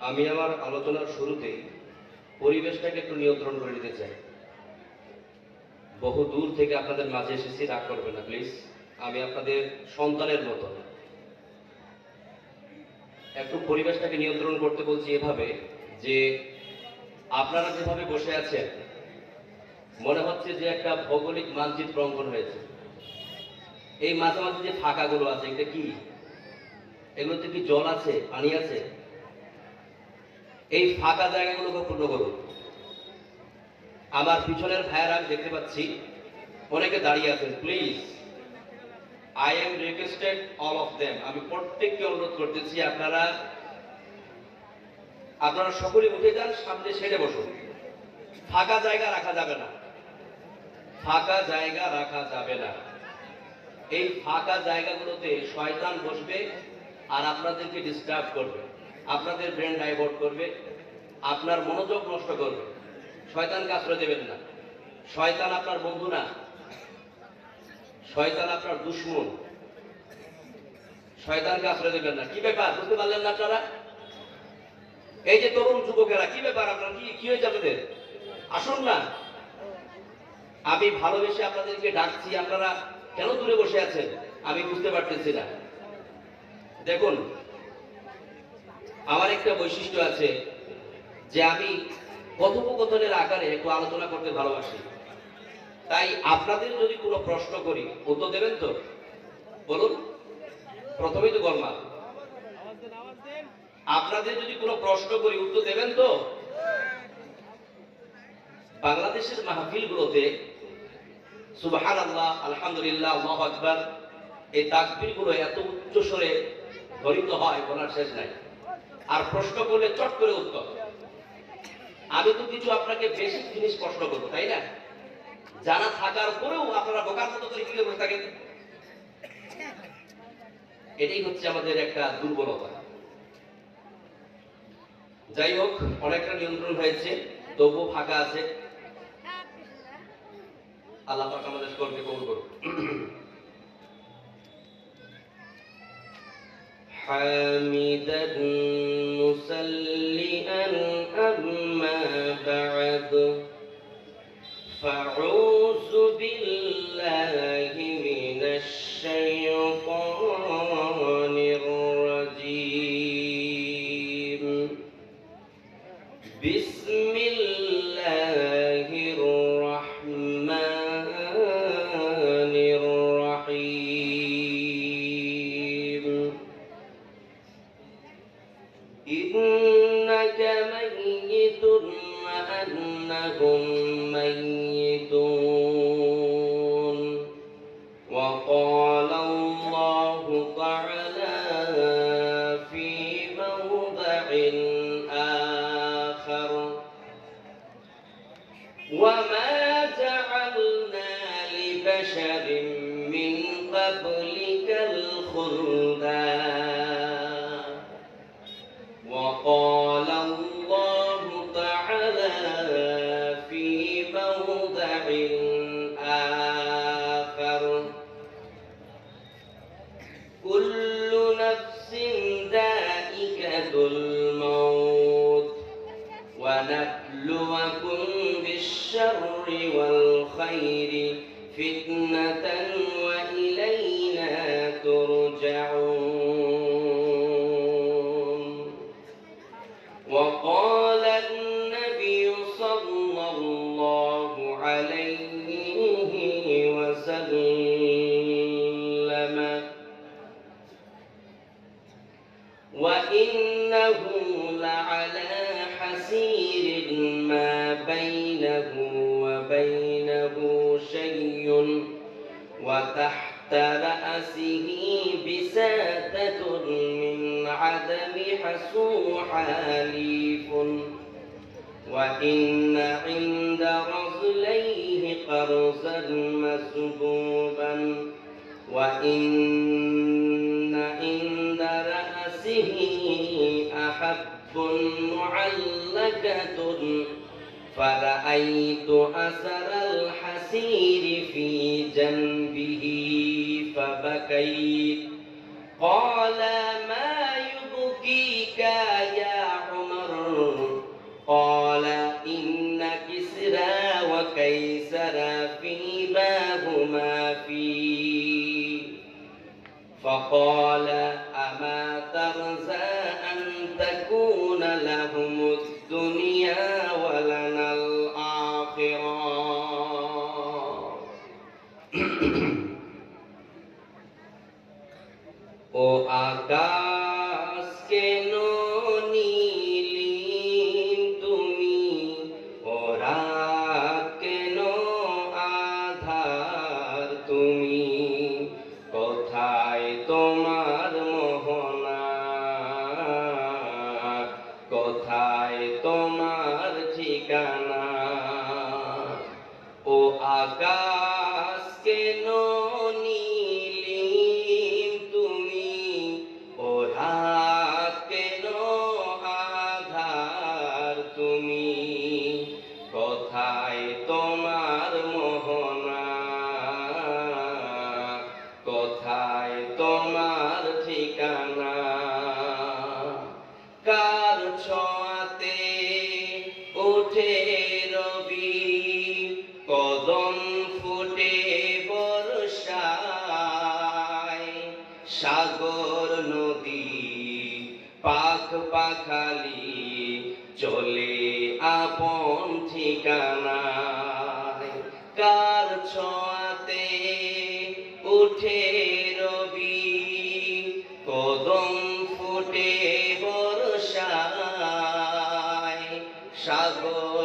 আমি আমার আলোচনার শুরুতে পরিবেশটাকে একটু নিয়ন্ত্রণ করে নিতে চাই। বহু দূর থেকে আপনাদের মাঝে এসেছি, রাগ করবেন না, প্লিজ। আমি আপনাদের সন্তানের মতো। একটু পরিবেশটাকে নিয়ন্ত্রণ করতে বলছি এভাবে যে আপনারা যেভাবে বসে আছেন, মনে হচ্ছে যে একটা ভৌগোলিক মানচিত্র অঙ্কন হয়েছে। এই মাঝে মাঝে যে ফাঁকাগুলো আছে, এটা কি? এগুলোতে কি জল আছে, পানি আছে? এই ফাঁকা জায়গাগুলোকে পূর্ণ করুন। আমার পিছনের ভাইয়েরা, আমি দেখতে পাচ্ছি, অনেকে দাঁড়িয়ে আছেন। Please I am requested all of them আমি প্রত্যেককে অনুরোধ করতেছি, আপনারা আপনারা সকলে উঠে যান, সামনে সেরে বসুন। ফাঁকা জায়গা রাখা যাবে না। ফাঁকা জায়গা রাখা যাবে না। এই ফাঁকা জায়গাগুলোতে শয়তান বসবে আর আপনাদেরকে ডিস্টার্ব করবে। আপনাদের ব্রেন ডাইভার্ট করবে, আপনার মনোযোগ নষ্ট করবে। শয়তানকে আশ্রয় দেবেন না। শয়তান আপনার বন্ধু না। শয়তান আপনার দুশ্মন। শয়তানকে আশ্রয় দেবেন না। কি ব্যাপার? বুঝতে পারলেন না আপনারা? এই যে তরুণ যুবকেরা, কি ব্যাপার আপনার? কি কি হয়েছে আপনাদের? আসুন না। আমি ভালোবেসে আপনাদেরকে ডাকছি, আপনারা কেন দূরে বসে আছেন? আমি বুঝতে পারতেছি না। দেখুন আমার একটা বৈশিষ্ট্য আছে যে আমি কথোপকথনের আকারে একটু আলোচনা করতে ভালোবাসি। তাই আপনাদের যদি কোনো প্রশ্ন করি, উত্তর দেবেন তো? বলুন। প্রথমেই তো গরমা আপনাদের যদি কোনো প্রশ্ন করি, উত্তর দেবেন তো? বাংলাদেশের মাহফিলগুলোতে সুবাহান আল্লাহ আলহামদুলিল্লাহ, আল্লাহ আকবার, এই তাকবিরগুলো এত উচ্চ স্বরে ধ্বনিত হয়, বলার শেষ নাই। আর প্রশ্ন করলে চট করে উত্তর। আমি তো কিছু আপনাকে বেশি জিনিস প্রশ্ন করব, তাই না? জানা থাকার পরেও আপনারা বোকার মতো করে কীভাবে বসে থাকেন। এটাই হচ্ছে আমাদের একটা দুর্বলতা। যাই হোক, অনেকটা নিয়ন্ত্রণ হয়েছে, তবুও ফাঁকা আছে। আল্লাহ আমাদের সকলকে কবুল করুন حامدا مسلئا أما بعد؟ فأعوذ بالله من الشيطان وأنهم ميتون ونبلوكم بالشر والخير فتنة وإن عند رجليه قرصا مسبوبا وإن عند رأسه أحب معلقة. فرأيت أثر الحسير في جنبه فبكيت. قال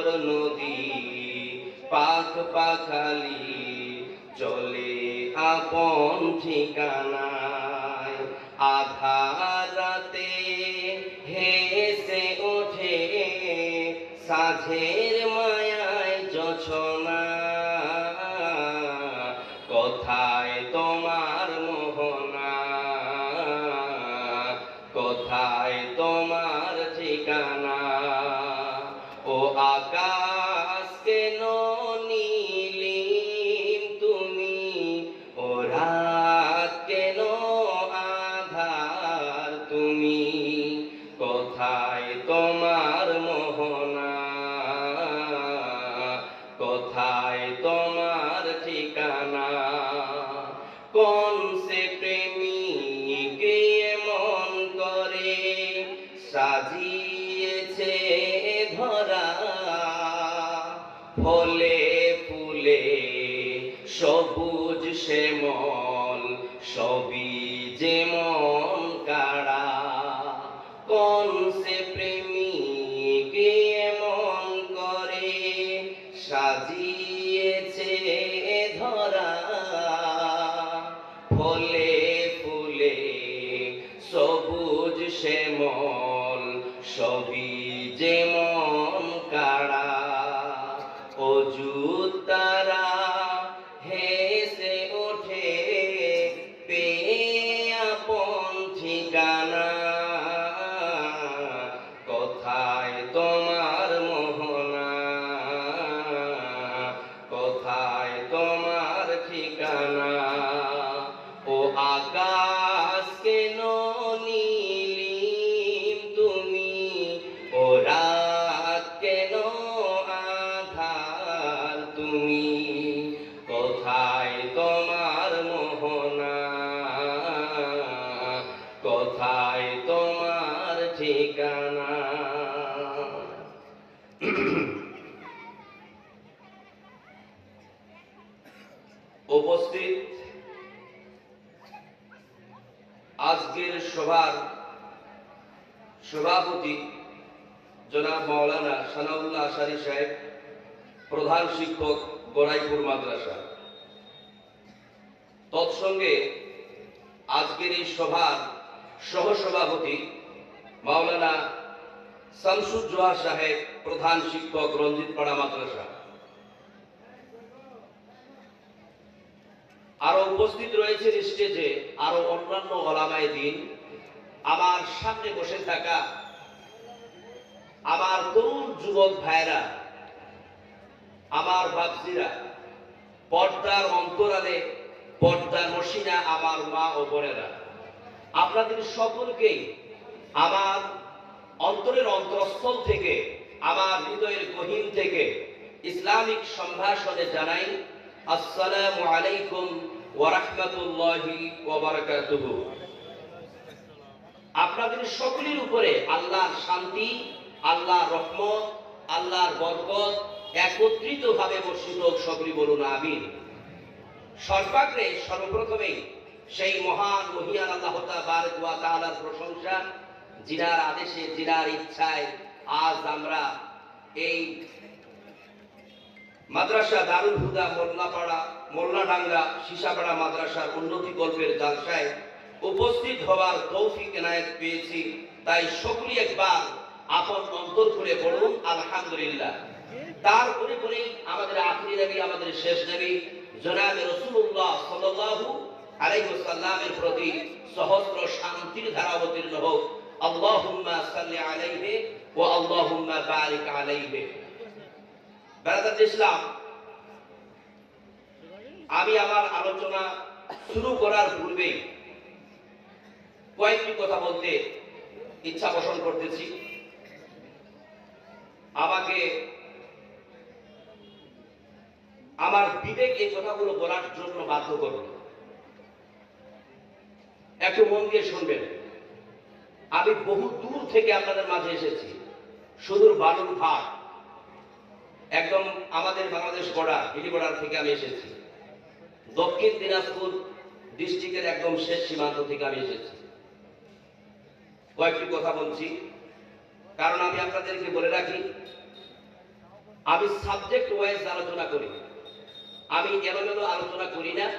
সাগর নদী পাখ পাখালি চলে আপন ঠিকানায়। আধারাতে হেসে ওঠে সাঝের 就。উপস্থিত। আজকের সভার সভাপতি জনাব মাওলানা সানাউল্লাহ আশারি সাহেব, প্রধান শিক্ষক গোরাইপুর মাদ্রাসা। তৎসঙ্গে আজকের এই সভার সহসভাপতি মাওলানা শামসুজ্জোহা সাহেব, প্রধান শিক্ষক রঞ্জিত পাড়া মাদ্রাসা। আরও উপস্থিত রয়েছেন স্টেজে আরও অন্যান্য ওলামায় দিন। আমার সামনে বসে থাকা আমার তরুণ যুবক ভাইরা আমার বাপজিরা, পর্দার অন্তরালে, পর্দার মসিনা আমার মা ও বোনেরা, আপনাদের সকলকেই আমার অন্তরের অন্তরস্থল থেকে, আমার হৃদয়ের গহীন থেকে ইসলামিক সম্ভাষণে জানাই আসসালামু আলাইকুম ওয়া রাহমাতুল্লাহি ওয়া বারাকাতুহু। আপনাদের সকলের উপরে আল্লাহর শান্তি আল্লাহ রহমত, আল্লাহর বরকত একত্রিত ভাবে বর্ষিত হোক সকলে বলুন আমিন। সর্বাগ্রে, সর্বপ্রথমে সেই মহান মহিয়ান আল্লাহ বারক ওয়া তাআলার প্রশংসা জিনার আদেশে জিনার ইচ্ছায় আজ আমরা এই মাদ্রাসা দারুল হুদা, মোল্লাপাড়া, মোল্লাডাঙ্গা, সিসাপাড়া মাদ্রাসার উন্নতি গল্পের জালসায় উপস্থিত হওয়ার তৌফিক এনায়েত পেয়েছি। তাই সকলেই একবার আপন অন্তর করে পড়ুন, আলহামদুলিল্লাহ। তারপরে পরে আমাদের আখরি নবী, আমাদের শেষ নবী, জনাবে রসুল্লাহ সাল্লাল্লাহু আলাইহি ওয়াসাল্লামের প্রতি সহস্র শান্তির ধারা অবতীর্ণ হোক। আল্লাহুম্মা সাল্লি আলাইহি ওয়া আল্লাহুম্মা বারিক আলাইহি। বেড়াতে ইসলাম আমি আমার আলোচনা শুরু করার পূর্বে কয়েকটি কথা বলতে ইচ্ছা পোষণ করতেছি। আমাকে আমার বিবেক এই কথাগুলো বলার জন্য বাধ্য করবে একটু মন দিয়ে শুনবেন। আমি বহু দূর থেকে আপনাদের মাঝে এসেছি। সুদূর বালুর ঘাট একদম আমাদের বাংলাদেশ বর্ডার হিলি বর্ডার থেকে আমি এসেছি। দক্ষিণ দিনাজপুর ডিস্ট্রিক্টের একদম শেষ সীমান্ত থেকে আমি এসেছি। কয়েকটি কথা বলছি। কারণ আমি আপনাদেরকে বলে রাখি, আমি সাবজেক্ট ওয়াইজ আলোচনা করি। আমি এলোমেলো আলোচনা করি না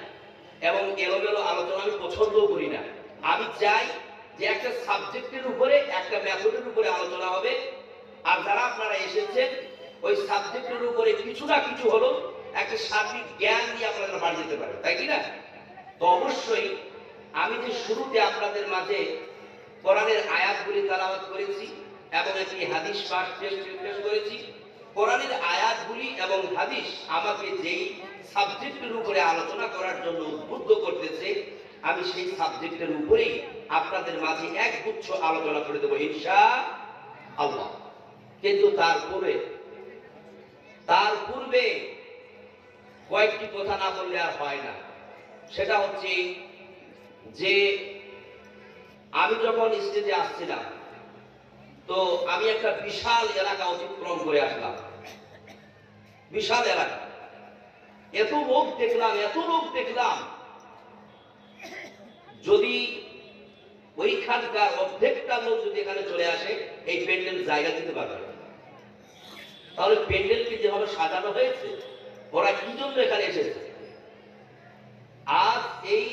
এবং এলোমেলো আলোচনা আমি পছন্দও করি না। আমি চাই যে একটা সাবজেক্টের উপরে, একটা মেথডের উপরে আলোচনা হবে। আর যারা আপনারা এসেছেন ওই সাবজেক্টের উপরে কিছু না কিছু হলো একটা সার্বিক জ্ঞান দিয়ে আপনারা বাড়ি যেতে পারেন তাই কি না? তো অবশ্যই আমি যে শুরুতে আপনাদের মাঝে কোরআনের আয়াতগুলি তালাওয়াত করেছি এবং একটি হাদিস পাঠ পেশ করেছি, কোরআনের আয়াতগুলি এবং হাদিস আমাকে যেই সাবজেক্টের উপরে আলোচনা করার জন্য উদ্বুদ্ধ করতেছে, আমি সেই সাবজেক্টের উপরেই আপনাদের মাঝে এক গুচ্ছ আলোচনা করে দেবো, ইনশা আল্লাহ। কিন্তু তার পূর্বে তার পূর্বে কয়েকটি কথা না বললে আর হয় না। সেটা হচ্ছে যে, আমি যখন স্টেজে আসছিলাম, তো আমি একটা বিশাল এলাকা অতিক্রম করে আসলাম। বিশাল এলাকা। এত লোক দেখলাম, এত লোক দেখলাম। যদি ওইখানকার অর্ধেকটা লোক যদি এখানে চলে আসে, এই প্যান্ডেল জায়গা দিতে পারবে। তাহলে প্যান্ডেলকে যেভাবে সাজানো হয়েছে, ওরা কি জন্য এখানে এসেছে? আজ এই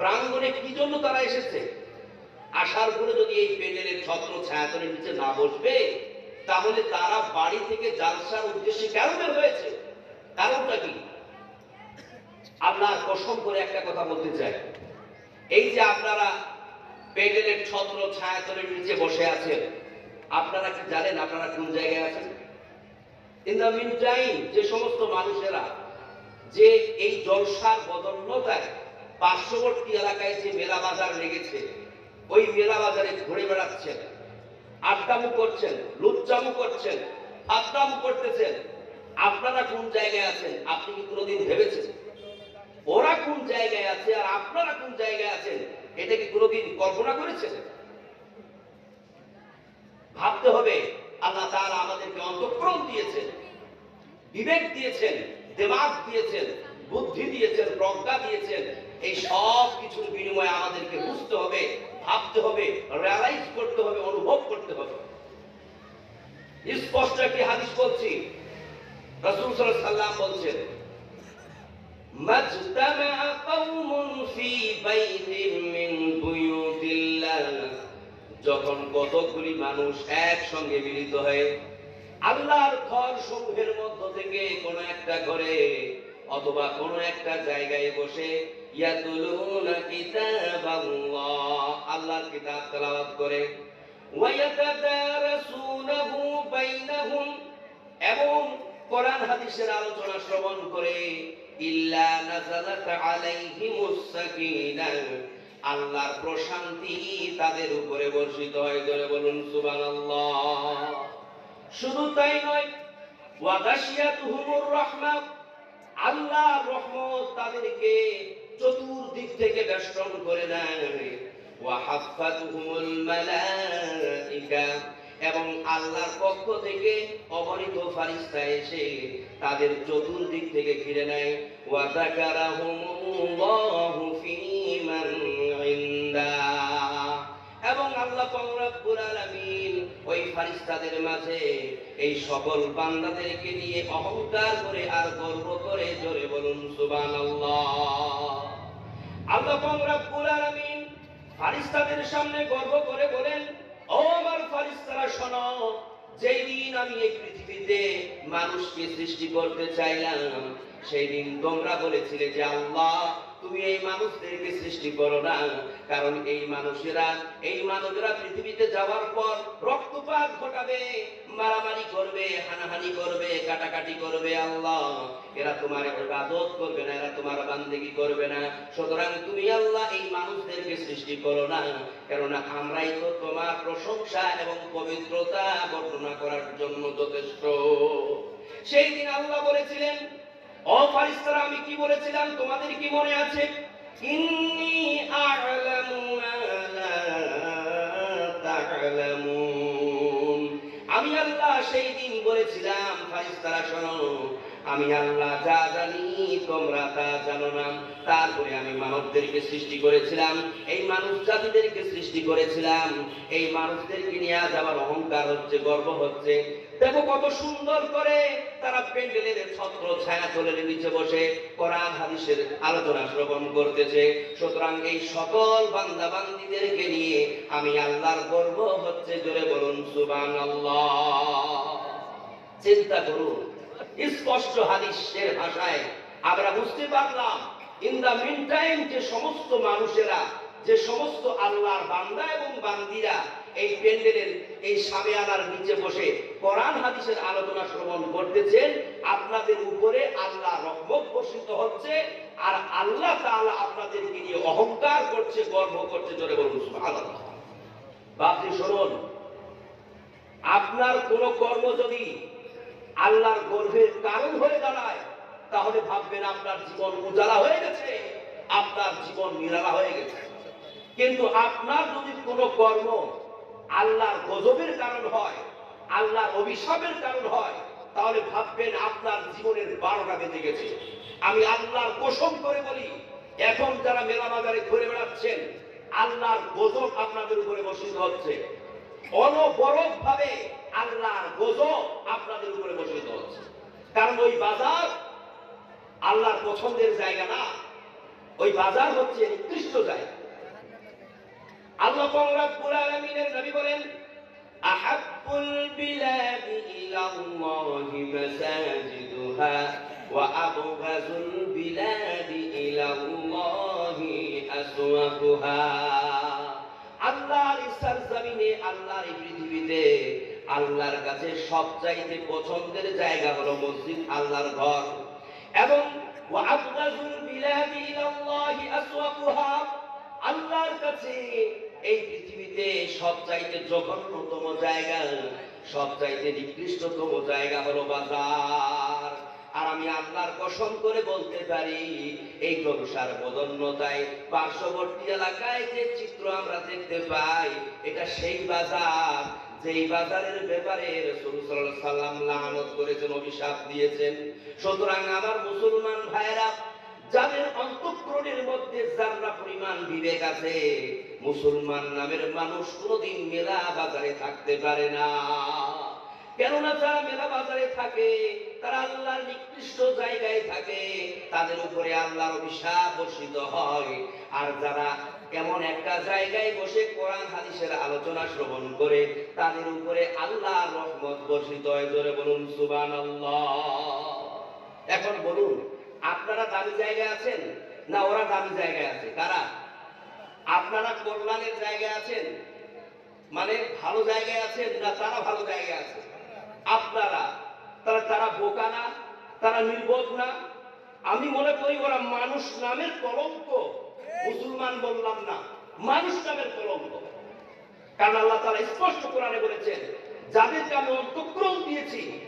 প্রাঙ্গণে কি জন্য তারা এসেছে? আসার পরে যদি এই প্যান্ডেলের ছত্র ছায়াতনের নিচে না বসবে, তাহলে তারা বাড়ি থেকে জালসার উদ্দেশ্যে কেন বের হয়েছে? কারণটা কি? আপনার কসম করে একটা কথা বলতে চাই। এই যে আপনারা প্যান্ডেলের ছত্র ছায়াতনের নিচে বসে আছেন আপনারা কি জানেন আপনারা কোন জায়গায় আছেন? ইন দ্য মিন টাইম যে সমস্ত মানুষেরা যে এই জলসার বদন্যতায় পার্শ্ববর্তী এলাকায় যে মেলা বাজার লেগেছে, ওই মেলা বাজারে ঘুরে বেড়াচ্ছেন, আড্ডামু করছেন, লুচ্চামু করছেন, আড্ডামু করতেছেন। আপনারা কোন জায়গায় আছেন? আপনি কি কোনোদিন ভেবেছেন? ওরা কোন জায়গায় আছে আর আপনারা কোন জায়গায় আছেন? এটা কি কোনোদিন কল্পনা করেছেন? ভাবতে হবে, আল্লাহ তারা আমাদেরকে অন্তঃক্রম দিয়েছেন, বিবেক দিয়েছেন, দেমাগ দিয়েছেন, বুদ্ধি দিয়েছেন, প্রজ্ঞা দিয়েছেন। এই সব কিছুর বিনিময়ে আমাদেরকে বুঝতে হবে, ভাবতে হবে রিয়ালাইজ করতে হবে, অনুভব করতে হবে। স্পষ্ট একটি হাদিস বলছি। রসুল সাল্লাম বলছেন, মাজতামা কওমুন ফি বাইতিন মিন বুয়ু যখন কতগুলি মানুষ একসঙ্গে মিলিত হয়ে আল্লাহর ঘর সমূহের মধ্য থেকে কোন একটা ঘরে অথবা কোন একটা জায়গায় বসে আল্লাহর কিতাব তেলাওয়াত করে। এবং কোরআন হাদিসের আলোচনা শ্রবণ করে, ইল্লা নাযালাত আলাইহিমুস আল্লাহর প্রশান্তি তাদের উপরে বর্ষিত হয়। ধরে বলুন, সুবহানাল্লাহ। শুধু তাই নয় আল্লাহ রহমত তাদেরকে চতুর্দিক থেকে বেষ্টন করে দেয়। এবং আল্লাহর পক্ষ থেকে অগণিত ফারিস্তা এসে তাদের চতুর্দিক থেকে ঘিরে নেয়। ওয়াযাকারাহুমুল্লাহু ফী এবং আল্লাহ রব্বুল আলামিন ওই ফারিস্তাদের মাঝে এই সকল বান্দাদেরকে নিয়ে অহংকার করে আর গর্ব করে জোরে বলুন, সুবহানাল্লাহ। আল্লাহ ফারিস্তাদের সামনে গর্ব করে বলেন, ও আমার ফারিস্তারা, শোনো, যেই দিন আমি এই পৃথিবীতে মানুষকে সৃষ্টি করতে চাইলাম, সেই দিন তোমরা বলেছিলে যে আল্লাহ তুমি এই মানুষদেরকে সৃষ্টি করো না। কারণ এই মানুষেরা, এই মানবেরা পৃথিবীতে যাওয়ার পর রক্তপাত ঘটাবে, মারামারি করবে, হানাহানি করবে, কাটাকাটি করবে আল্লাহ। এরা তোমার ইবাদত করবে না, এরা তোমার বান্দেগি করবে না। সুতরাং তুমি আল্লাহ এই মানুষদেরকে সৃষ্টি করো না। কেননা আমরাই তো তোমার প্রশংসা এবং পবিত্রতা বর্ণনা করার জন্য যথেষ্ট। সেই দিন আল্লাহ বলেছিলেন ও ফারিস্তারা, আমি কি বলেছিলাম? তোমাদের কি মনে আছে? ইন্নি আ'লামু আমি আল্লাহ সেই দিন বলেছিলাম, ফারিস্তারা, শোনো। আমি আল্লাহ যা জানি, তোমরা তা জানো না। তারপরে আমি মানবদেরকে সৃষ্টি করেছিলাম, এই মানুষ জাতিদেরকে সৃষ্টি করেছিলাম। এই মানুষদেরকে নিয়ে আজ আমার অহংকার হচ্ছে, গর্ব হচ্ছে। দেখো কত সুন্দর করে তারা প্যান্ডেলের ছত্র ছায়া তোলের নিচে বসে কোরআন হাদিসের আলোচনা শ্রবণ করতেছে। সুতরাং এই সকল বান্দা বান্দিদেরকে নিয়ে আমি আল্লাহর গর্ব হচ্ছে, জোরে বলুন, সুবহানাল্লাহ। চিন্তা করুন, স্পষ্ট হাদিসের ভাষায় আমরা বুঝতে পারলাম ইন দা মিন টাইম যে সমস্ত মানুষেরা, যে সমস্ত আল্লাহর বান্দা এবং বান্দিরা এই প্যান্ডেলের এই সাবেয়ানার নিচে বসে কোরআন হাদিসের আলোচনা শ্রবণ করতেছেন। আপনাদের উপরে আল্লাহ রহমত বর্ষিত হচ্ছে আর আল্লাহ তাআলা আপনাদেরকে নিয়ে অহংকার করছে, গর্ব করছে, জোরে বলুন, সুবহানাল্লাহ। বাপজি, শুনুন। আপনার কোন কর্ম যদি আল্লাহর গর্ভের কারণ হয়ে দাঁড়ায়, তাহলে ভাববেন আপনার জীবন উজালা হয়ে গেছে, আপনার জীবন নিরালা হয়ে গেছে। কিন্তু আপনার যদি কোনো কর্ম আল্লাহর গজবের কারণ হয়, আল্লাহর অভিশাপের কারণ হয়, তাহলে ভাববেন আপনার জীবনের বারোটা বেজে গেছে। আমি আল্লাহর কোসম করে বলি, এখন যারা মেলা বাজারে ঘুরে বেড়াচ্ছেন, আল্লাহর গজব আপনাদের উপরে বসিত হচ্ছে। অনবরত ভাবে আল্লাহর গজব আপনাদের উপরে বসিত হচ্ছে। কারণ ওই বাজার আল্লাহর পছন্দের জায়গা না, ওই বাজার হচ্ছে নিকৃষ্ট জায়গা। আল্লাহ রাব্বুল আলামিনের নবী বলেন, আহাব্বুল বিলাদি ইলাল্লাহি মাসাজিদুহা ওয়া আবগাযুল বিলাদি ইলাল্লাহি আসওয়াকুহা। আল্লাহর ইসার জমিনে, আল্লাহর পৃথিবীতে আল্লাহর কাছে সবচাইতে পছন্দের জায়গা হলো মসজিদ, আল্লাহর ঘর। এবং আল্লাহর কাছে এই পৃথিবীতে সবচাইতে জঘন্যতম জায়গা, সবচাইতে নিকৃষ্টতম জায়গা হলো বাজার। আর আমি আল্লাহর কসম করে বলতে পারি, এই জলসার বদন্যতায় পার্শ্ববর্তী এলাকায় যে চিত্র আমরা দেখতে পাই, এটা সেই বাজার, যেই বাজারের ব্যাপারে সাল্লাম লানত করেছেন, অভিশাপ দিয়েছেন। সুতরাং আমার মুসলমান ভাইরা যাদের অন্তঃকরণের মধ্যে যারা পরিমাণ বিবেক আছে মুসলমান নামের মানুষ কোনোদিন মেলা বাজারে থাকতে পারে না। কেননা যারা মেলা বাজারে থাকে, তারা আল্লাহর নিকৃষ্ট জায়গায় থাকে, তাদের উপরে আল্লাহর অভিশাপ বর্ষিত হয়। আর যারা এমন একটা জায়গায় বসে কোরআন, হাদিসের আলোচনা শ্রবণ করে, তাদের উপরে আল্লাহ রহমত বর্ষিত হয়। ধরে বলুন, সুবহানাল্লাহ। এখন বলুন, আপনারা দামি জায়গায় আছেন না ওরা দামি জায়গায় আছে? কারা? আপনারা কল্যাণের জায়গায় আছেন? মানে ভালো জায়গায় আছেন না তারা ভালো জায়গায় আছে? আপনারা, তারা তারা বোকা না? তারা নির্বোধ না? আমি মনে করি ওরা মানুষ নামের কলঙ্ক। মুসলমান বললাম না, মানুষ নামের কলঙ্ক। কারণ আল্লাহ তারা স্পষ্ট কোরআনে বলেছেন, যাদেরকে আমি অন্তঃক্রম দিয়েছি,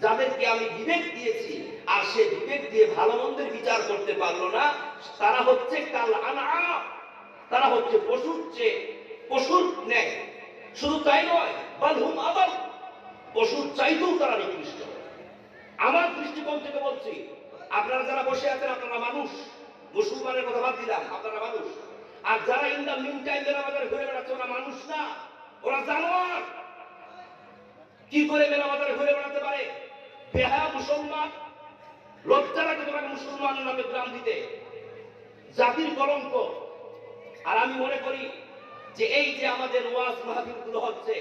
যাদেরকে আমি বিবেক দিয়েছি, আর সে বিবেক দিয়ে ভালো মন্দের বিচার করতে পারল না, তারা হচ্ছে কাল আনা তারা হচ্ছে পশুর চেয়ে পশুর ন্যায়। শুধু তাই নয়, বালহুম আদল পশুর চাইতেও তারা নিকৃষ্ট। আমার দৃষ্টিকোণ থেকে বলছি, আপনারা যারা বসে আছেন, আপনারা মানুষ, মুসলমানের কথা বাদ দিলাম, আপনারা মানুষ। আর যারা ইন দ্য মিন টাইম মেলা বাজারে ঘুরে বেড়াচ্ছে, ওরা মানুষ না, ওরা জানোয়ার। কি করে মেলা বাজারে ঘুরে বেড়াতে পারে? বেহা মুসলমান লজ্জা লাগে তোমাকে মুসলমান নামে গ্রাম দিতে। জাতির কলঙ্ক আর আমি মনে করি যে এই যে আমাদের ওয়াজ মাহফিলগুলো হচ্ছে,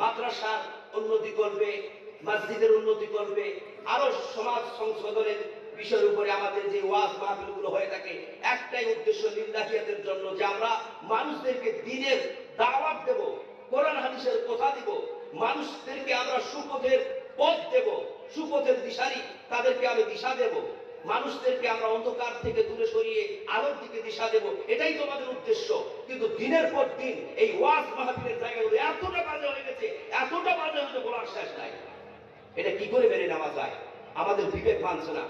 মাদ্রাসার উন্নতি করবে, মসজিদের উন্নতি করবে, আরও সমাজ সংশোধনের বিষয়ের উপরে আমাদের যে ওয়াজ মাহফিলগুলো হয়ে থাকে, একটাই উদ্দেশ্য লিল্লাহিয়াতের জন্য যে আমরা মানুষদেরকে দিনের দাওয়াত দেব, কোরআন হাদিসের কথা দিব, মানুষদেরকে আমরা সুপথের পথ দেব, সুপথের দিশারি তাদেরকে আমি দিশা দেব। মানুষদেরকে আমরা অন্ধকার থেকে দূরে সরিয়ে আলোর দিকে দিশা দেব, এটাই তো আমাদের উদ্দেশ্য। কিন্তু দিনের পর দিন এই ওয়াজ মাহফিলের জায়গাগুলো এতটা বাজে হয়ে গেছে, এতটা বাজে হয়েছে বলার শেষ নাই। এটা কি করে মেনে নেওয়া যায়? আমাদের বিবেক মানছে না।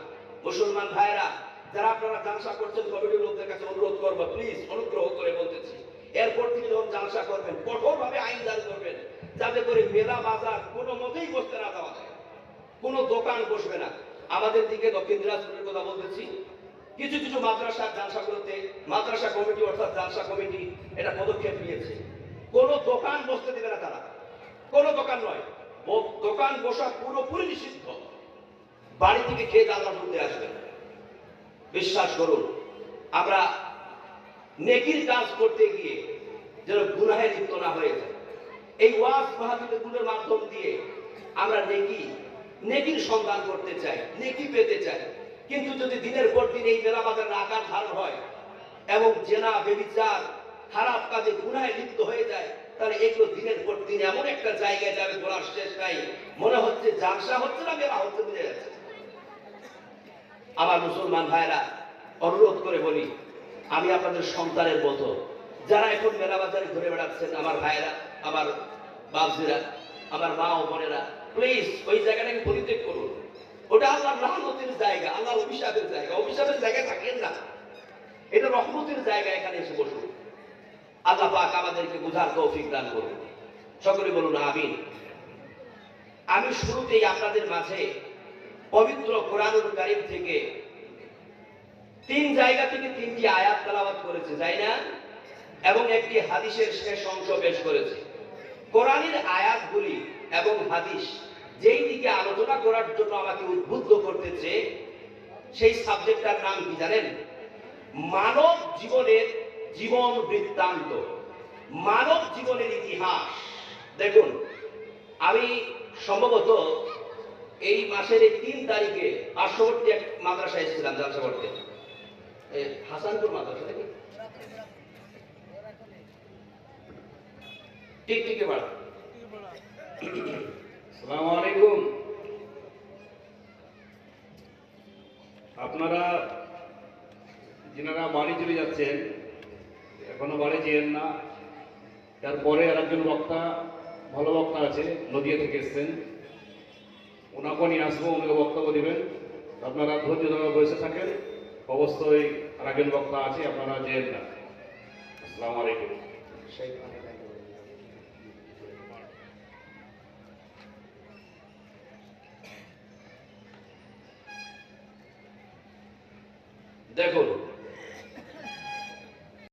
মুসলমান ভাইয়েরা, যারা আপনারা জালসা করছেন, কমিটির লোকদের কাছে অনুরোধ করব প্লিজ অনুগ্রহ করে বলতেছি। এরপর থেকে যখন জালসা করবেন, কঠোরভাবে আইন জারি করবেন, যাতে করে মেলা বাজার কোনো মতেই বসতে না দেওয়া যায়। কোনো দোকান বসবে না। আমাদের দিকে দক্ষিণ দিনাজপুরের কথা বলতেছি। কিছু কিছু মাদ্রাসা জালসা জালসাগুলোতে মাদ্রাসা কমিটি অর্থাৎ জালসা কমিটি এটা পদক্ষেপ নিয়েছে। কোনো দোকান বসতে দেবে না তারা। কোনো দোকান নয় দোকান বসা পুরোপুরি নিষিদ্ধ। বাড়ি থেকে খেয়ে জানলা ঢুকতে আসবেন বিশ্বাস করুন, আমরা নেকির কাজ করতে গিয়ে যেন গুনাহে লিপ্ত না হয়ে যায় এই ওয়াজ মাহফিলগুলোর মাধ্যম দিয়ে আমরা নেকি নেকির সন্ধান করতে চাই নেকি পেতে চাই কিন্তু যদি দিনের পর দিন এই মেলা বাজারের আকার ধারণ হয় এবং জেনা, বেবিচার, খারাপ কাজে গুনাহে লিপ্ত হয়ে যায়, তাহলে এগুলো দিনের পর দিন এমন একটা জায়গায় যাবে বলার শেষ নাই। মনে হচ্ছে জালসা হচ্ছে না মেলা হচ্ছে বুঝে যাচ্ছে আমার মুসলমান ভাইরা, অনুরোধ করে বলি, আমি আপনাদের সন্তানের মতো, যারা এখন মেলা বাজারে ঘুরে বেড়াচ্ছেন, আমার ভাইরা, আমার বাবজিরা আমার মা ও বোনেরা প্লিজ ওই জায়গাটাকে পরিত্যাগ করুন। ওটা আল্লাহর রহমতের জায়গা, আল্লাহর অভিশাপের জায়গা। অভিশাপের জায়গায় থাকেন না। এটা রহমতের জায়গা এখানে এসে বসুন। আল্লাহ পাক আমাদেরকে বুঝার তৌফিক দান করুন। সকলে বলুন, আমিন। আমি শুরুতেই আপনাদের মাঝে পবিত্র কোরআনুল কারিম থেকে তিন জায়গা থেকে তিনটি আয়াত তেলাওয়াত করেছে, তাই না? এবং একটি হাদিসের শেষ অংশ পেশ করেছে। কোরআনের আয়াতগুলি এবং হাদিস, যেই দিকে আলোচনা করার জন্য আমাকে উদ্বুদ্ধ করতেছে, সেই সাবজেক্টটার নাম কি জানেন? মানব জীবনের জীবন বৃত্তান্ত। মানব জীবনের ইতিহাস। দেখুন, আমি সম্ভবত এই মাসের এই তিন তারিখে পার্শ্ববর্তী এক মাদ্রাসায় এসেছিলাম জালসা করতে হাসানপুর মাদ্রাসা নাকি? ঠিক ঠিক এবার সালামু আলাইকুম আপনারা যিনারা বাড়ি চলে যাচ্ছেন, এখনও বাড়ি যেন না, তারপরে আর একজন বক্তা, ভালো বক্তা আছে, নদিয়া থেকে এসছেন। ওনাকে নিয়ে আসব, উনিও বক্তব্য দিবেন। আপনারা ধৈর্য ধরে বসে থাকেন। অবশ্যই আর একজন বক্তা আছে, আপনারা যেন না। আসসালামু আলাইকুম। দেখুন